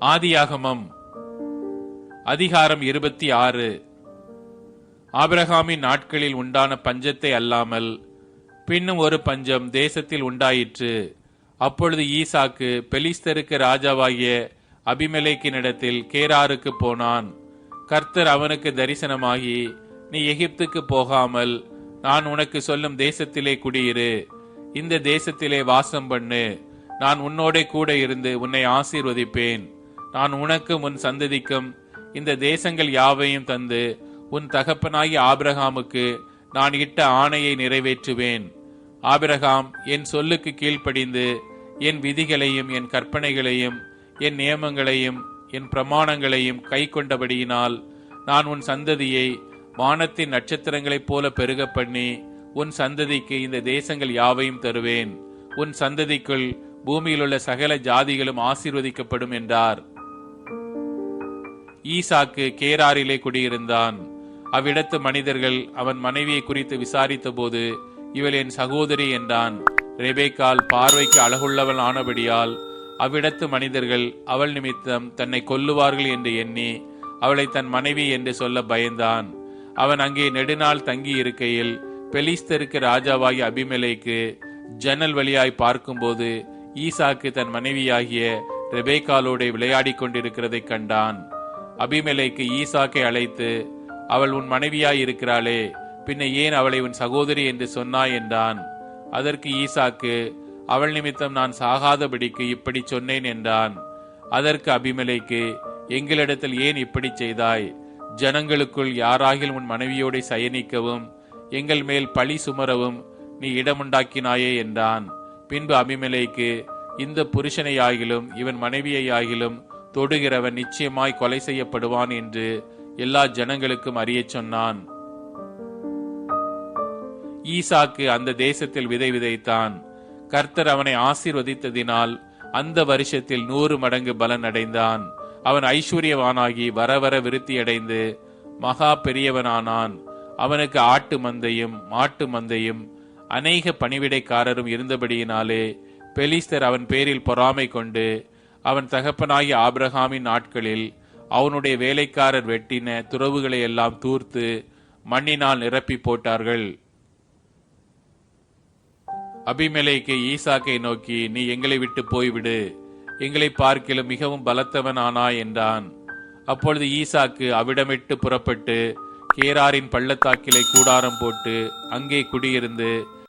ஆதியாகமம் அதிகாரம் இருபத்தி ஆறு. ஆபிரகாமின் நாட்களில் உண்டான பஞ்சத்தை அல்லாமல் பின்னும் ஒரு பஞ்சம் தேசத்தில் உண்டாயிற்று. அப்பொழுது ஈசாக்கு பெலிஸ்தருக்கு ராஜாவாகிய அபிமலைக்கினிடத்தில் கேராருக்கு போனான். கர்த்தர் அவனுக்கு தரிசனமாகி நீ எகிப்துக்கு போகாமல் நான் உனக்கு சொல்லும் தேசத்திலே குடியிரு. இந்த தேசத்திலே வாசம் பண்ணு. நான் உன்னோடே கூட இருந்து உன்னை ஆசீர்வதிப்பேன். நான் உனக்கும் உன் சந்ததிக்கும் இந்த தேசங்கள் யாவையும் தந்து உன் தகப்பனாகிய ஆபிரகாமுக்கு நான் இட்ட ஆணையை நிறைவேற்றுவேன். ஆபிரகாம் என் சொல்லுக்கு கீழ்ப்படிந்து என் விதிகளையும் என் கற்பனைகளையும் என் நியமங்களையும் என் பிரமாணங்களையும் கை கொண்டபடியினால் நான் உன் சந்ததியை வானத்தின் நட்சத்திரங்களைப் போல பெருக பண்ணி உன் சந்ததிக்கு இந்த தேசங்கள் யாவையும் தருவேன். உன் சந்ததிக்குள் பூமியிலுள்ள சகல ஜாதிகளும் ஆசீர்வதிக்கப்படும் என்றார். ஈசாக்கு கேராரிலே குடியிருந்தான். அவ்விடத்து மனிதர்கள் அவன் மனைவியை குறித்து விசாரித்தபோது இவள் என் சகோதரி என்றான். ரெபேக்கால் பார்வைக்கு அழகுள்ளவள் ஆனபடியால் அவ்விடத்து மனிதர்கள் அவள் நிமித்தம் தன்னை கொல்லுவார்கள் என்று எண்ணி அவளை தன் மனைவி என்று சொல்ல பயந்தான். அவன் அங்கே நெடுநாள் தங்கி இருக்கையில் பெலிஸ்தருக்கு ராஜாவாகிய அபிமலைக்கு ஜன்னல் வழியாய் பார்க்கும்போது ஈசாக்கு தன் மனைவியாகிய ரெபேக்காலோடு விளையாடிக் கொண்டிருக்கிறதை கண்டான். அபிமலைக்கு ஈசாக்கை அழைத்து அவள் உன் மனைவியாய் இருக்கிறாளே பின்ன ஏன் அவளை உன் சகோதரி என்று சொன்னாய்? என்றான். அதற்கு ஈசாக்கு அவள் நிமித்தம் நான் சாகாதபடிக்கு இப்படி சொன்னேன் என்றான். அதற்கு அபிமலைக்கு எங்களிடத்தில் ஏன் இப்படி செய்தாய்? ஜனங்களுக்குள் யாராகில் உன் மனைவியோடு சயனிக்கவும் எங்கள் மேல் பழி சுமரவும் நீ இடமுண்டாக்கினாயே என்றான். பின்பு அபிமலைக்கு இந்த புருஷனையாகிலும் இவன் மனைவியையாகிலும் தொடுகிறவன் நிச்சயமாய் கொலை செய்யப்படுவான் என்று எல்லா ஜனங்களுக்கும் அறியச் சொன்னான். ஈசாக்கு அந்த தேசத்தில் விதை விதைத்தான். கர்த்தர் அவனை ஆசீர்வதித்ததினால் அந்த வருஷத்தில் நூறு மடங்கு பலன் அடைந்தான். அவன் ஐஸ்வர்யவானாகி வர வர விருத்தியடைந்து மகா பெரியவனானான். அவனுக்கு ஆட்டு மந்தையும் மாட்டு மந்தையும் அநேக பணிவிடைக்காரரும் இருந்தபடியினாலே பெலிஸ்தர் அவன் பேரில் பொறாமை கொண்டு அவன் தகப்பனாகிய ஆபிரகாமின் நாட்களில் அவனுடைய வேலைக்காரர் வெட்டின துறவுகளை எல்லாம் தூர்த்து மண்ணினால் நிரப்பி போட்டார்கள். அபிமலைக்கு ஈசாக்கை நோக்கி நீ எங்களை விட்டு போய்விடு. எங்களை பார்க்கிலும் மிகவும் பலத்தவன் ஆனாய் என்றான். அப்பொழுது ஈசாக்கு அவிடமிட்டு புறப்பட்டு கேராரின் பள்ளத்தாக்கிலே கூடாரம் போட்டு அங்கே குடியிருந்து